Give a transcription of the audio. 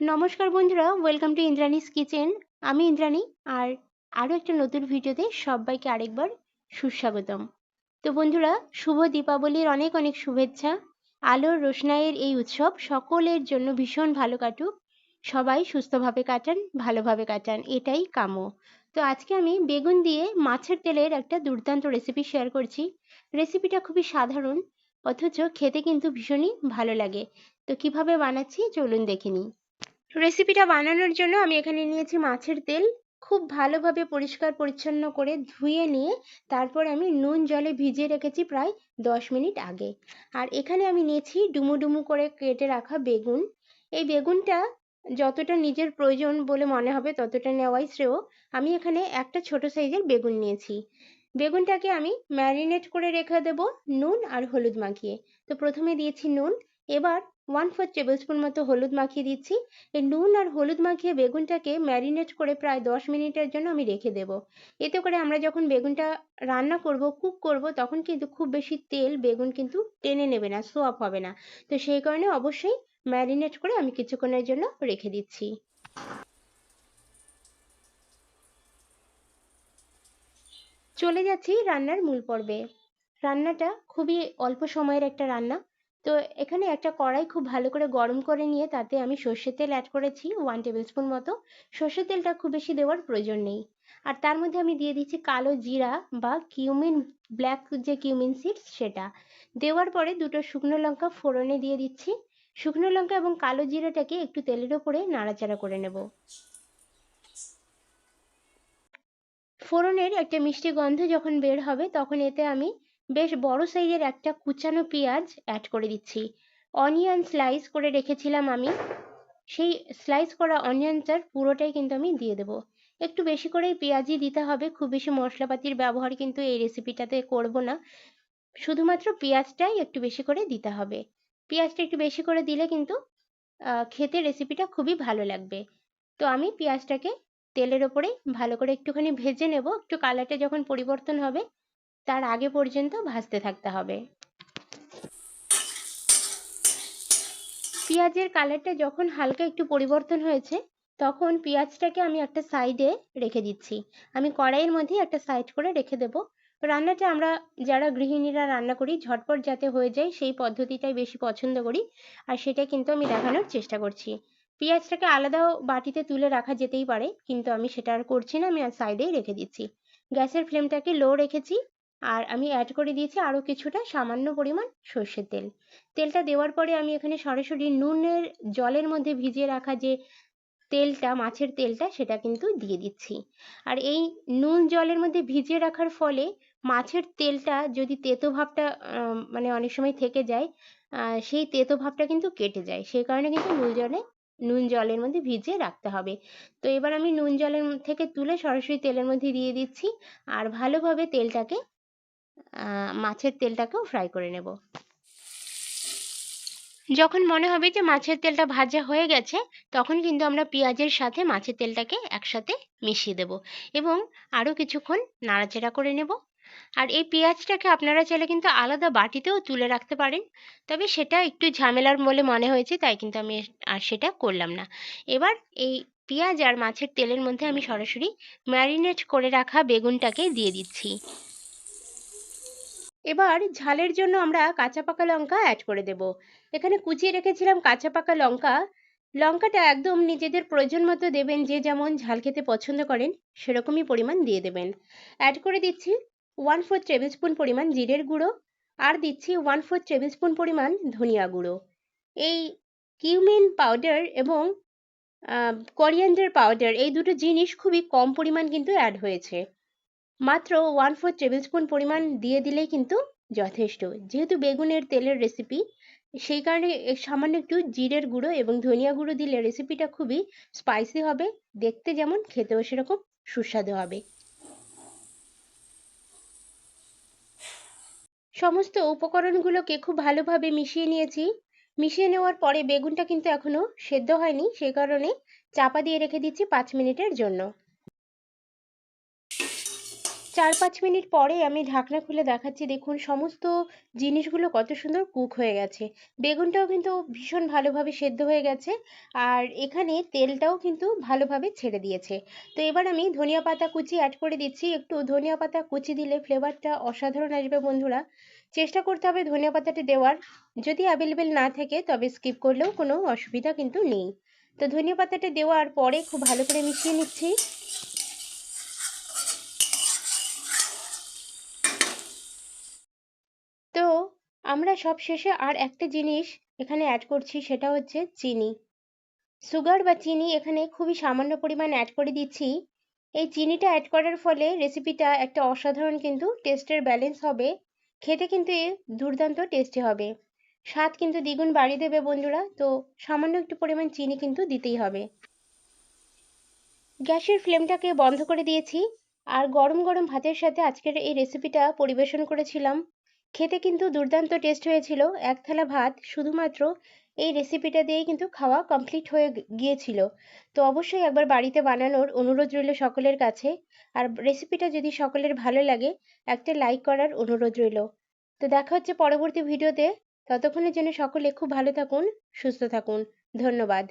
নমস্কার বন্ধুরা welcome to Indrani's kitchen আমি ইন্দ্রাণী, আর আরও একটা নতুন ভিডিওতে সবাইকে আরেকবার সুস্বাগতম। তো বন্ধুরা, শুভ দীপাবলির অনেক অনেক শুভেচ্ছা। আলোর রোশনাইয়ের এই উৎসব সকলের জন্য ভীষণ ভালো কাটুক। সবাই সুস্থভাবে কাটান, ভালোভাবে কাটান, এটাই কাম্য। তো আজকে আমি বেগুন দিয়ে মাছের তেলের একটা দুর্দান্ত রেসিপি শেয়ার করছি। রেসিপিটা খুবই সাধারণ, অথচ খেতে কিন্তু ভীষণই ভালো লাগে। তো কীভাবে বানাচ্ছি, চলুন দেখে নিই। রেসিপিটা বানানোর জন্য আমি এখানে নিয়েছি মাছের তেল। খুব ভালোভাবে পরিষ্কার পরিচ্ছন্ন করে ধুয়ে নিয়ে তারপর আমি নুন জলে ভিজিয়ে রেখেছি প্রায় দশ মিনিট আগে। আর এখানে আমি নিয়েছি ডুমু ডুমু করে কেটে রাখা বেগুন। এই বেগুনটা যতটা নিজের প্রয়োজন বলে মনে হবে ততটা নেওয়াই শ্রেয়। আমি এখানে একটা ছোট সাইজের বেগুন নিয়েছি। বেগুনটাকে আমি ম্যারিনেট করে রেখে দেবো নুন আর হলুদ মাখিয়ে। তো প্রথমে দিয়েছি নুন। এবার ওয়ান ফোর টেবিল স্পুন মতো হলুদ মাখিয়ে দিচ্ছি। এই নুন আর হলুদ মাখিয়ে বেগুনটাকে ম্যারিনেট করে প্রায় দশ মিনিটের জন্য আমি রেখে দেবো। এতে করে আমরা যখন বেগুনটা রান্না করব কুক করব, তখন কিন্তু খুব বেশি তেল, বেগুন কিন্তু টেনে নেবে না সোয়াপ হবে না। তো সেই কারণে অবশ্যই ম্যারিনেট করে আমি কিছুক্ষণের জন্য রেখে দিচ্ছি। চলে যাচ্ছি রান্নার মূল পর্বে। রান্নাটা খুবই অল্প সময়ের একটা রান্না। তো এখানে একটা কড়াই খুব ভালো করে গরম করে নিয়ে তাতে আমি সর্ষের তেল অ্যাড করেছি ওয়ান টেবিল স্পুন মতো। সর্ষের তেলটা খুব বেশি দেওয়ার প্রয়োজন নেই। আর তার মধ্যে আমি দিয়ে দিচ্ছি কালো জিরা বা কিউমিন ব্ল্যাক যে কিউমিন সিডস সেটা। দেওয়ার পরে দুটো শুকনো লঙ্কা ফোড়নে দিয়ে দিচ্ছি। শুকনো লঙ্কা এবং কালো জিরাটাকে একটু তেলের ওপরে নাড়াচাড়া করে নেব। ফোড়নের একটা মিষ্টি গন্ধ যখন বের হবে তখন এতে আমি বেশ বড় সাইজের একটা কুচানো পেঁয়াজ অ্যাড করে দিচ্ছি। অনিয়ন স্লাইস করে রেখেছিলাম আমি। সেই স্লাইস করা অনিয়নটার পুরোটাই কিন্তু আমি দিয়ে দেবো। একটু বেশি করেই পেঁয়াজই দিতে হবে, খুব বেশি মশলাপাতির ব্যবহার কিন্তু এই রেসিপিটাতে করব না। শুধুমাত্র পেঁয়াজটাই একটু বেশি করে দিতে হবে। পেঁয়াজটা একটু বেশি করে দিলে কিন্তু খেতে রেসিপিটা খুবই ভালো লাগবে। তো আমি পেঁয়াজটাকে তেলের ওপরে ভালো করে একটুখানি ভেজে নেব। একটু কালারটা যখন পরিবর্তন হবে তার আগে পর্যন্ত ভাজতে থাকতে হবে। পেঁয়াজের কালারটা যখন হালকা একটু পরিবর্তন হয়েছে, তখন পেঁয়াজটাকে আমি একটা সাইডে রেখে দিচ্ছি। আমি কড়াইয়ের মধ্যে একটা সাইড করে রেখে দেব। রান্নাটা আমরা যারা গৃহিণীরা রান্না করি, ঝটপট যাতে হয়ে যায়, সেই পদ্ধতিটাই বেশি পছন্দ করি। আর সেটা কিন্তু আমি দেখানোর চেষ্টা করছি। পেঁয়াজটাকে আলাদাও বাটিতে তুলে রাখা যেতেই পারে, কিন্তু আমি সেটা আর করছি না, আমি আর সাইডেই রেখে দিচ্ছি। গ্যাসের ফ্লেমটাকে লো রেখেছি। আর আমি অ্যাড করে দিয়েছি আরও কিছুটা সামান্য পরিমাণ সর্ষের তেল। তেলটা দেওয়ার পরে আমি এখানে সরাসরি নুনের জলের মধ্যে ভিজিয়ে রাখা যে তেলটা, মাছের তেলটা, সেটা কিন্তু দিয়ে দিচ্ছি। আর এই নুন জলের মধ্যে ভিজিয়ে রাখার ফলে মাছের তেলটা যদি তেতো ভাবটা মানে অনেক সময় থেকে যায় সেই তেতো ভাবটা কিন্তু কেটে যায়। সেই কারণে কিন্তু নুন জলে, নুন জলের মধ্যে ভিজিয়ে রাখতে হবে। তো এবার আমি নুন জলের থেকে তুলে সরাসরি তেলের মধ্যে দিয়ে দিচ্ছি। আর ভালোভাবে তেলটাকে মাছের তেলটাকেও ফ্রাই করে নেব। যখন মনে হবে যে মাছের তেলটা ভাজা হয়ে গেছে, তখন কিন্তু আমরা পেঁয়াজের সাথে মাছের তেলটাকে একসাথে মিশিয়ে দেব এবং আরও কিছুক্ষণ নাড়াচাড়া করে নেব। আর এই পেঁয়াজটাকে আপনারা চাইলে কিন্তু আলাদা বাটিতেও তুলে রাখতে পারেন, তবে সেটা একটু ঝামেলার বলে মনে হয়েছে, তাই কিন্তু আমি আর সেটা করলাম না। এবার এই পেঁয়াজ আর মাছের তেলের মধ্যে আমি সরাসরি ম্যারিনেট করে রাখা বেগুনটাকে দিয়ে দিচ্ছি। এবার ঝালের জন্য আমরা কাঁচা পাকা লঙ্কা অ্যাড করে দেব। এখানে কুচিয়ে রেখেছিলাম কাঁচা পাকা লঙ্কা। লঙ্কাটা একদম নিজেদের প্রয়োজন মতো দেবেন, যে যেমন ঝাল খেতে পছন্দ করেন, সেরকমই পরিমাণ দিয়ে দেবেন। অ্যাড করে দিচ্ছি ওয়ান ফোর টেবিল স্পুন পরিমাণ জিরের গুঁড়ো আর দিচ্ছি ওয়ান ফোর টেবিল স্পুন পরিমাণ ধনিয়া গুঁড়ো। এই কিউমিন পাউডার এবং করিয়েন্ডার পাউডার এই দুটো জিনিস খুবই কম পরিমাণ কিন্তু অ্যাড হয়েছে। মাত্র ওয়ান ফোর টেবিল স্পুন পরিমাণ দিয়ে দিলেই কিন্তু যথেষ্ট। যেহেতু বেগুনের তেলের রেসিপি সেই কারণে সামান্য একটু জিরের গুঁড়ো এবং ধনিয়া গুঁড়ো দিলে রেসিপিটা খুবই স্পাইসি হবে, দেখতে যেমন খেতেও সেরকম সুস্বাদু হবে। সমস্ত উপকরণগুলোকে খুব ভালোভাবে মিশিয়ে নিয়েছি। মিশিয়ে নেওয়ার পরে বেগুনটা কিন্তু এখনও সেদ্ধ হয়নি সে কারণে চাপা দিয়ে রেখে দিচ্ছি পাঁচ মিনিটের জন্য। চার পাঁচ মিনিট পরে আমি ঢাকনা খুলে দেখাচ্ছি, দেখুন সমস্ত জিনিসগুলো কত সুন্দর কুক হয়ে গেছে। বেগুনটাও কিন্তু ভীষণ ভালোভাবে সেদ্ধ হয়ে গেছে আর এখানে তেলটাও কিন্তু ভালোভাবে ছেড়ে দিয়েছে। তো এবার আমি ধনিয়া পাতা কুচি অ্যাড করে দিচ্ছি। একটু ধনিয়া পাতা কুচি দিলে ফ্লেভারটা অসাধারণ আসবে বন্ধুরা। চেষ্টা করতে হবে ধনিয়া পাতাটা দেওয়ার। যদি অ্যাভেলেবেল না থাকে তবে স্কিপ করলেও কোনো অসুবিধা কিন্তু নেই। তো ধনিয়া পাতাটা দেওয়ার পরে খুব ভালো করে মিশিয়ে নিচ্ছি তো আমরা সব শেষে আর একটা জিনিস এখানে অ্যাড করছি, সেটা হচ্ছে চিনি। সুগার বা চিনি এখানে খুবই সামান্য পরিমাণ অ্যাড করে দিচ্ছি। এই চিনিটা অ্যাড করার ফলে রেসিপিটা একটা অসাধারণ কিন্তু টেস্টের ব্যালেন্স হবে। খেতে কিন্তু এ দুর্দান্ত টেস্টি হবে। স্বাদ কিন্তু দ্বিগুণ বাড়িয়ে দেবে বন্ধুরা, তো সামান্য একটু পরিমাণ চিনি কিন্তু দিতেই হবে। গ্যাসের ফ্লেমটাকে বন্ধ করে দিয়েছি। আর গরম গরম ভাতের সাথে আজকের এই রেসিপিটা পরিবেশন করেছিলাম। খেতে কিন্তু দুর্দান্ত টেস্ট হয়েছিল। এক থালা ভাত শুধুমাত্র এই রেসিপিটা দিয়েই কিন্তু খাওয়া কমপ্লিট হয়ে গিয়েছিল। তো অবশ্যই একবার বাড়িতে বানানোর অনুরোধ রইল সকলের কাছে। আর রেসিপিটা যদি সকলের ভালো লাগে, একটা লাইক করার অনুরোধ রইল। তো দেখা হচ্ছে পরবর্তী ভিডিওতে ততক্ষণের জন্য সকলে খুব ভালো থাকুন, সুস্থ থাকুন। ধন্যবাদ।